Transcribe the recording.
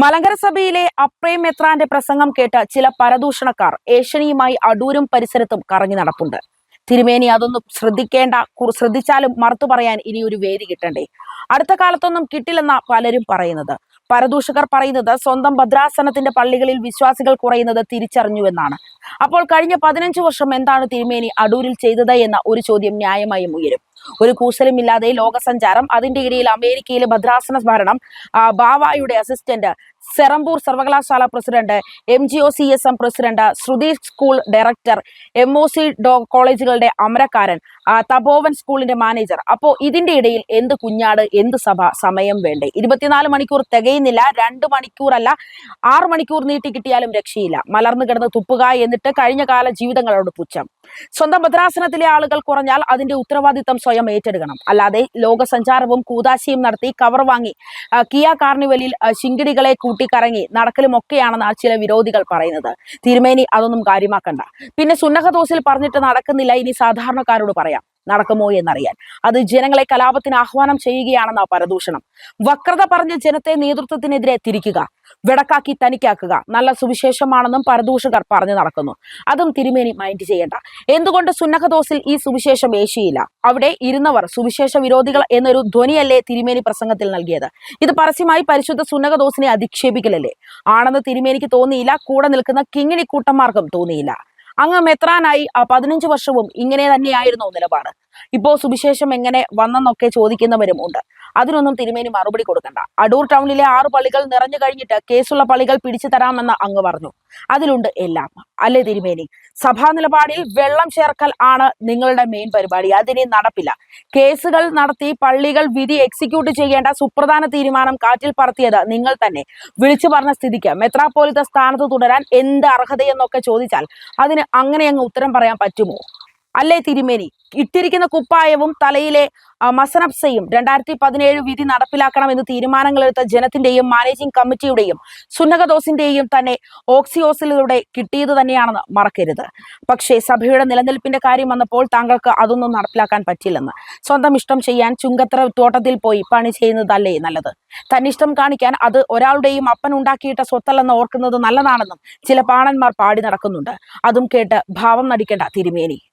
മലങ്കര സഭയിലെ അപ്രേം മെത്രാന്റെ പ്രസംഗം കേട്ട് ചില പരദൂഷണക്കാർ ഏഷ്യനിയുമായി അടൂരും പരിസരത്തും കറങ്ങി നടപ്പുണ്ട്. തിരുമേനി അതൊന്നും ശ്രദ്ധിക്കേണ്ട ശ്രദ്ധിച്ചാലും മറുത്തു പറയാൻ ഇനി ഒരു വേദി കിട്ടണ്ടേ? അടുത്ത കാലത്തൊന്നും കിട്ടില്ലെന്ന പലരും പറയുന്നത്. പരദൂഷകർ പറയുന്നത് സ്വന്തം ഭദ്രാസനത്തിന്റെ പള്ളികളിൽ വിശ്വാസികൾ കുറയുന്നത് തിരിച്ചറിഞ്ഞുവെന്നാണ് അപ്പോൾ കഴിഞ്ഞ പതിനഞ്ച് വർഷം എന്താണ് തിരുമേനി അടൂരിൽ ചെയ്തത് എന്ന ഒരു ചോദ്യം ന്യായമായും ഉയരും. ഒരു കൂസലുമില്ലാതെ ലോകസഞ്ചാരം അതിന്റെ ഇടയിൽ അമേരിക്കയിലെ ഭദ്രാസന സ്മരണം ബാവായുടെ അസിസ്റ്റന്റ് സെറംപൂർ സർവകലാശാല president M G O C S M president Shruti school director M O C കോളേജുകളുടെ അമരക്കാരൻ തപോവൻ സ്കൂളിന്റെ മാനേജർ. അപ്പോ ഇതിന്റെ ഇടയിൽ എന്ത് കുഞ്ഞാട് എന്ത് സഭ സമയം വേണ്ടേ? ഇരുപത്തിനാല് മണിക്കൂർ തികയുന്നില്ല രണ്ട് മണിക്കൂറല്ല ആറ് മണിക്കൂർ നീട്ടി കിട്ടിയാലും രക്ഷയില്ല. മലർന്നു കിടന്ന് തുപ്പുക എന്നിട്ട് കഴിഞ്ഞ കാല ജീവിതങ്ങളോട് പുച്ഛം. സ്വന്തം ഭദ്രാസനത്തിലെ ആളുകൾ കുറഞ്ഞാൽ അതിന്റെ ഉത്തരവാദിത്തം സ്വയം ഏറ്റെടുക്കണം. അല്ലാതെ ലോകസഞ്ചാരവും കൂതാശിയും നടത്തി കവർ വാങ്ങി കിയ കാർണിവലിൽ ശിങ്കിടികളെ കൂട്ടിക്കറങ്ങി നടക്കലും ഒക്കെയാണെന്ന് ചില വിരോധികൾ പറയുന്നത്. തിരുമേനി അതൊന്നും കാര്യമാക്കണ്ട. പിന്നെ സുന്നഹദോസിൽ പറഞ്ഞിട്ട് നടക്കുന്നില്ല. ഇനി സാധാരണക്കാരോട് പറയാം. നടക്കുമോ എന്നറിയാൻ. അത് ജനങ്ങളെ കലാപത്തിന് ആഹ്വാനം ചെയ്യുകയാണെന്ന പരദൂഷണം. വക്രത പറഞ്ഞ് ജനത്തെ നേതൃത്വത്തിനെതിരെ തിരിക്കുക വിടക്കാക്കി തനിക്കാക്കുക നല്ല സുവിശേഷമാണെന്നും പരദൂഷകർ പറഞ്ഞു നടക്കുന്നു. അതും തിരുമേനി മൈൻഡ് ചെയ്യേണ്ട. എന്തുകൊണ്ട് സുന്നഹദോസിൽ ഈ സുവിശേഷം ഏശിയില്ല? അവിടെ ഇരുന്നവർ സുവിശേഷ വിരോധികൾ എന്നൊരു ധ്വനിയല്ലേ തിരുമേനി പ്രസംഗത്തിൽ നൽകിയത്. ഇത് പരസ്യമായി പരിശുദ്ധ സുന്നഹദോസിനെ അധിക്ഷേപിക്കലല്ലേ? ആണെന്ന് തിരുമേനിക്ക് തോന്നിയില്ല കൂടെ നിൽക്കുന്ന കിങ്ങിണി കൂട്ടന്മാർക്കും തോന്നിയില്ല. അങ്ങ് മെത്രാനായി പതിനഞ്ച് വർഷവും ഇങ്ങനെ തന്നെയായിരുന്നു നിലപാട്. ഇപ്പോ സുവിശേഷം എങ്ങനെ വന്നെന്നൊക്കെ ചോദിക്കുന്നവരും ഉണ്ട് അതിനൊന്നും തിരുമേനി മറുപടി കൊടുക്കണ്ട. അടൂർ ടൗണിലെ ആറ് പള്ളികൾ നിറഞ്ഞു കഴിഞ്ഞിട്ട് കേസുള്ള പള്ളികൾ പിടിച്ചു തരാമെന്ന് അങ്ങ് പറഞ്ഞു. അതിലുണ്ട് എല്ലാം. അല്ലേ തിരുമേനി? സഭാ നിലപാടിൽ വെള്ളം ചേർക്കൽ ആണ് നിങ്ങളുടെ മെയിൻ പരിപാടി. അതിനി നടപ്പില്ല. കേസുകൾ നടത്തി പള്ളികൾ വിധി എക്സിക്യൂട്ട് ചെയ്യേണ്ട സുപ്രധാന തീരുമാനം കാറ്റിൽ പറത്തിയത് നിങ്ങൾ തന്നെ. വിളിച്ചു പറഞ്ഞ സ്ഥിതിക്ക് മെത്രാപ്പോലിത്ത സ്ഥാനത്ത് തുടരാൻ എന്ത് അർഹതയെന്നൊക്കെ ചോദിച്ചാൽ അതിന് അങ്ങനെ അങ്ങ് ഉത്തരം പറയാൻ പറ്റുമോ? അല്ലേ തിരുമേനി? ഇട്ടിരിക്കുന്ന കുപ്പായവും തലയിലെ മസനപ്സയും രണ്ടായിരത്തി പതിനേഴ് വിധി നടപ്പിലാക്കണമെന്ന് തീരുമാനങ്ങളെടുത്ത ജനത്തിന്റെയും മാനേജിംഗ് കമ്മിറ്റിയുടെയും സുന്നകദോസിന്റെയും തന്നെ ഓക്സിയോസിലൂടെ കിട്ടിയത് തന്നെയാണെന്ന് മറക്കരുത്. പക്ഷേ സഭയുടെ നിലനിൽപ്പിന്റെ കാര്യം വന്നപ്പോൾ താങ്കൾക്ക് അതൊന്നും നടപ്പിലാക്കാൻ പറ്റില്ലെന്ന്. സ്വന്തം ഇഷ്ടം ചെയ്യാൻ ചുങ്കത്ര തോട്ടത്തിൽ പോയി പണി ചെയ്യുന്നതല്ലേ നല്ലത്? തന്നിഷ്ടം കാണിക്കാൻ അത് ഒരാളുടെയും അപ്പൻ ഉണ്ടാക്കിയിട്ട സ്വത്തല്ലെന്ന് ഓർക്കുന്നത് നല്ലതാണെന്നും ചില പാണന്മാർ പാടി നടക്കുന്നുണ്ട്. അതും കേട്ട് ഭാവം നടിക്കേണ്ട തിരുമേനി.